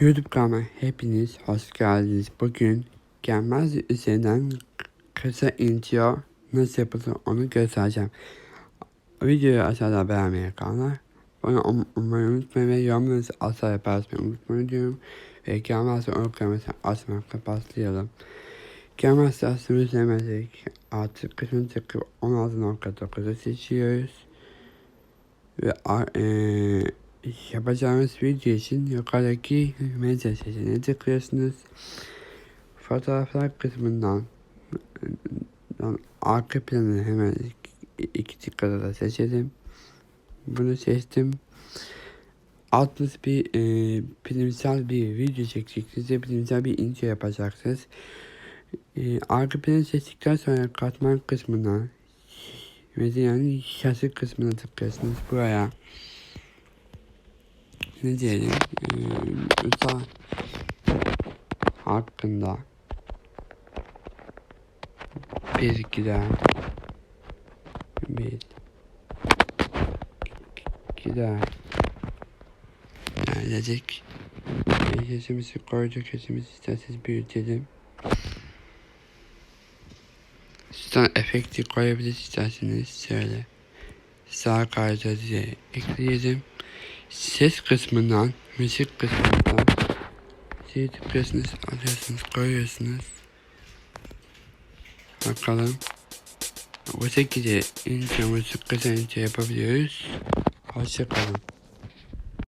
YouTube kanalıma hepiniz hoş geldiniz. Bugün gelmez üzerinden kısa intro nasıl yapılır onu göstereceğim. Videoyu aşağıda beğenmeyi kanalına Bana um umarım unutmayın ve yorumlarınızı asla paylaşmayı unutmayın diyorum. Ve gelmezse onu kırmasını açmakla başlayalım. Gelmezse aslında izlemedik. Artık kısmını tıkıp 16.9'u seçiyoruz. Ve eee yapacağımız video için yukarıdaki medya seçeneğine tıklıyorsunuz. Fotoğraflar kısmından dan arka planı hemen iki, tıklada da seçelim. Bunu seçtim. 60 bir e, bilimsel bir video çekeceksiniz. Bilimsel bir intro yapacaksınız. E, arka planı seçtikten sonra katman kısmına yani şasi kısmına tıklıyorsunuz buraya ne diyelim? Ee, uzay hakkında bilgiler bilgiler. Dedik sesimizi koyduk sesimizi isterseniz büyütelim. Sizden efekti koyabilir isterseniz şöyle sağ diye ekleyelim ses kısmından, müzik kısmından şey tıklıyorsunuz, alıyorsunuz, koyuyorsunuz. Bakalım. Bu şekilde ince müzik kısmını yapabiliyoruz. Hoşçakalın.